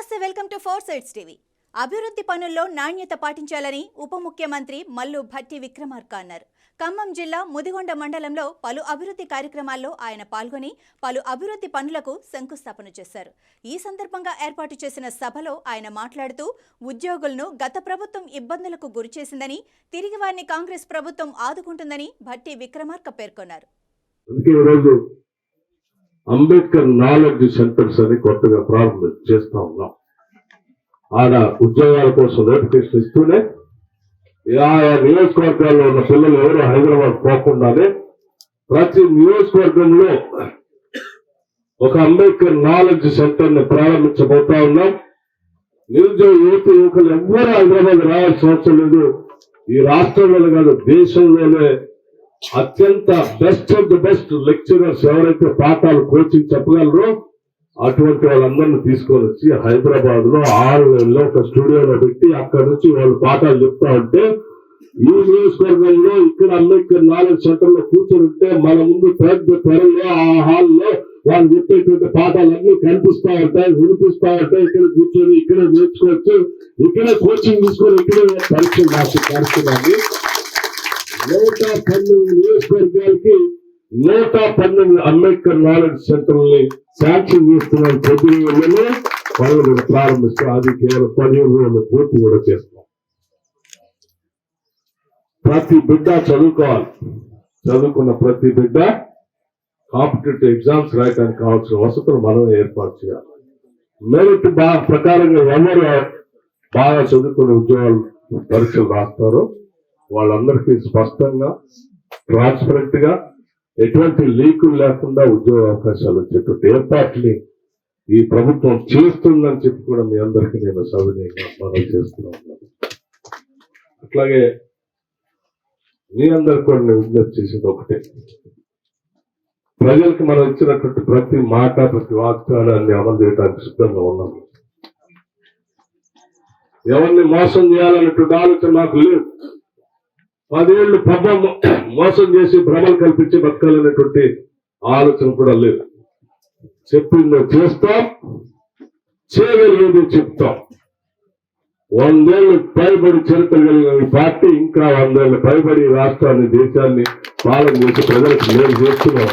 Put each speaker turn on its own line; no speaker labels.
నమస్తే welcome to Four Sides TV. అభివృద్ధి పనుల్లో నాణ్యత పాటించాలని ఉప ముఖ్యమంత్రి మల్లు భట్టి విక్రమార్క అన్నారు. ఖమ్మం జిల్లా ముదిగొండ మండలంలో పలు అభివృద్ధి కార్యక్రమాల్లో ఆయన పాల్గొని పలు అభివృద్ధి పనులకు శంకుస్థాపన చేశారు. ఈ సందర్భంగా ఏర్పాటు చేసిన సభలో ఆయన మాట్లాడుతూ ఉద్యోగులను గత ప్రభుత్వం ఇబ్బందులకు గురిచేసిందని తిరిగి వారిని కాంగ్రెస్ ప్రభుత్వం ఆదుకుంటుందని భట్టి విక్రమార్క పేర్కొన్నారు.
అంబేద్కర్ నాలెడ్జ్ సెంటర్స్ అని కొత్తగా ప్రారంభం చేస్తా ఉన్నాం. ఆడ ఉద్యోగాల కోసం నోటిఫికేషన్ ఇస్తూనే ఆయా నియోజకవర్గాల్లో ఉన్న పిల్లలు ఎవరు హైదరాబాద్ పోకుండానే ప్రతి నియోజకవర్గంలో ఒక అంబేద్కర్ నాలెడ్జ్ సెంటర్ని ప్రారంభించబోతా ఉన్నాం. నిరుద్యోగ యువత యువకులు ఎవ్వరూ హైదరాబాద్ రావాల్సిన అవసరం లేదు. ఈ రాష్ట్రంలోనే కాదు దేశంలోనే అత్యంత best of the best lecturers ఎవరైతే పాఠాలు కోచింగ్ చెప్పగలరో అటువంటి వాళ్ళందరినీ తీసుకొని వచ్చి హైదరాబాద్లో ఆరు వేలలో ఒక స్టూడియోలో పెట్టి అక్కడ నుంచి వాళ్ళు పాఠాలు చెప్తా ఉంటే ఈ నియోజకవర్గంలో ఇక్కడ అంబేద్కర్ నాలెడ్జ్ సెంటర్లో కూర్చొని ఉంటే మన ముందు పెద్ద తెరలో ఆ హాల్లో వాళ్ళు చెప్పేటువంటి పాఠాలన్నీ కనిపిస్తా ఉంటాయి వినిపిస్తా ఉంటాయి. ఇక్కడ కూర్చొని ఇక్కడ నేర్చుకోవచ్చు ఇక్కడే కోచింగ్ తీసుకొని ఇక్కడే పరీక్షలు రాసి పరీక్షలు నూట పన్నెండు నియోజకవర్గాలకి నూట పన్నెండు అంబేద్కర్ నాలెడ్జ్ సెంటర్ని శాంక్షన్ చేస్తున్న పొద్దునే పనులు కూడా ప్రారంభిస్తూ. అది కేవలం పదిహేను రోజులు పూర్తి కూడా చేస్తాం. ప్రతి బిడ్డ చదువుకోవాలి. చదువుకున్న ప్రతి బిడ్డ కాంపిటేటివ్ ఎగ్జామ్స్ రాయడానికి కావాల్సిన వసతులు మనం ఏర్పాటు చేయాలి. మెరిట్ బాగా ప్రకారంగా ఎవరు బాగా చదువుకునే ఉద్యోగాలు పరీక్షలు రాస్తారో వాళ్ళందరికీ స్పష్టంగా ట్రాన్స్పరెంట్గా ఎటువంటి లీకులు లేకుండా ఉద్యోగ అవకాశాలు వచ్చేటువంటి ఏర్పాట్ని ఈ ప్రభుత్వం చేస్తుందని చెప్పి కూడా మీ అందరికీ నేను సవినయంగా మనం చేస్తున్నాను అట్లాగే మీ అందరికి కూడా నేను విజ్ఞప్తి చేసేది ఒకటే. ప్రజలకు మనం ఇచ్చినటువంటి ప్రతి మాట ప్రతి వాగ్దానాన్ని అమలు చేయడానికి సిద్ధంగా ఉన్నాము ఎవరిని మోసం చేయాలన్నటువంటి ఆలోచన నాకు లేదు. పదేళ్ళు పబ్బం మోసం చేసి భ్రమలు కల్పించి బతకాలనేటువంటి ఆలోచన కూడా లేదు. చెప్పిందో చేస్తాం చేయగలిగేది చెప్తాం. వందేళ్ళు పైబడి చరిత్ర కలిగిన పార్టీ ఇంకా వందేళ్ళు పైబడి రాష్ట్రాన్ని దేశాన్ని పాలన చేసి ప్రజలకు మేలు చేస్తున్నాం.